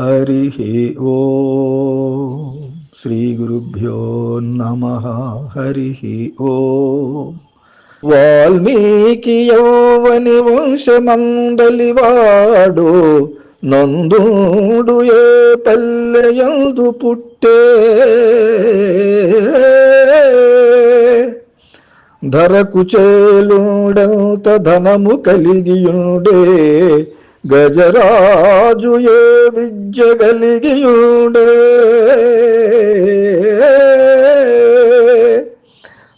హరి ఓ శ్రీ గురుభ్యో నమ హరి ఓ వాల్మీకి యౌవని వంశమందలివాడు నందుడు ఏ పల్లెయందు పుట్టే. ధరకు చేలుడంత ధనము కలిగియుండే. గజరాజు ఏ జగలిగియుడే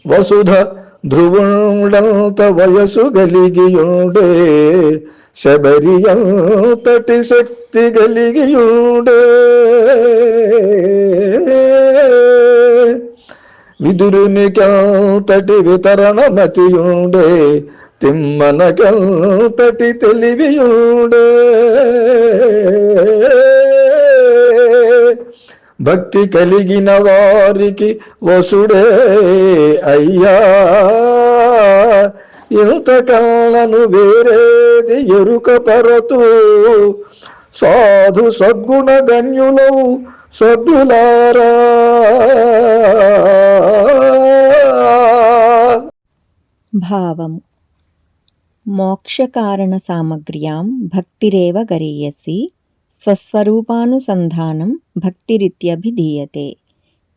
వసుధ ధ్రువుడంత వయసు కలిగియుండే శబరియంతటి శక్తి గలిగియుడే. విదురునికంతటి వితరణ మతియుండే. తిమ్మనకంతటి తెలివియుడే. భక్తి కలిగిన వారికి వసుడే అయ్యా. ఇంతకన్నను వేరేది ఎరుక పరతు. సాధు సద్గుణ గణ్యులవు సభ్యులారా భావము మోక్షకారణ సామగ్ర్యాం భక్తిరేవ గరీయసి స్వస్వరూపానుసంధానం భక్తిరిత్యభిధీయతే.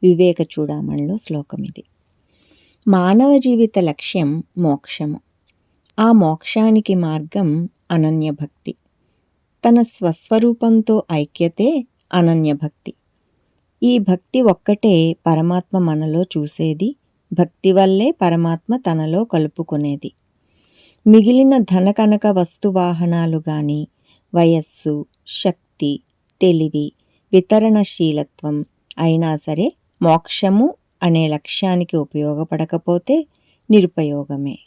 వివేక చూడామణిలో శ్లోకం ఇది. మానవ జీవిత లక్ష్యం మోక్షము. ఆ మోక్షానికి మార్గం అనన్యభక్తి. తన స్వస్వరూపంతో ఐక్యతే అనన్యభక్తి. ఈ భక్తి ఒక్కటే పరమాత్మ మనలో చూసేది భక్తి వల్లే పరమాత్మ తనలో కలుపుకునేది. మిగిలిన ధనకనక వస్తువాహనాలు గాని వయస్సు శక్తి శక్తి తెలివి వితరణశీలత్వం అయినా సరే మోక్షము అనే లక్ష్యానికి ఉపయోగపడకపోతే నిరుపయోగమే.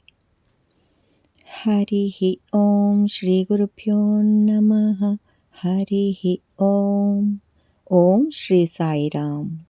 హరి ఓం శ్రీ గురుభ్యో నమ. హరి ఓం. ఓం శ్రీ సాయిరామ్.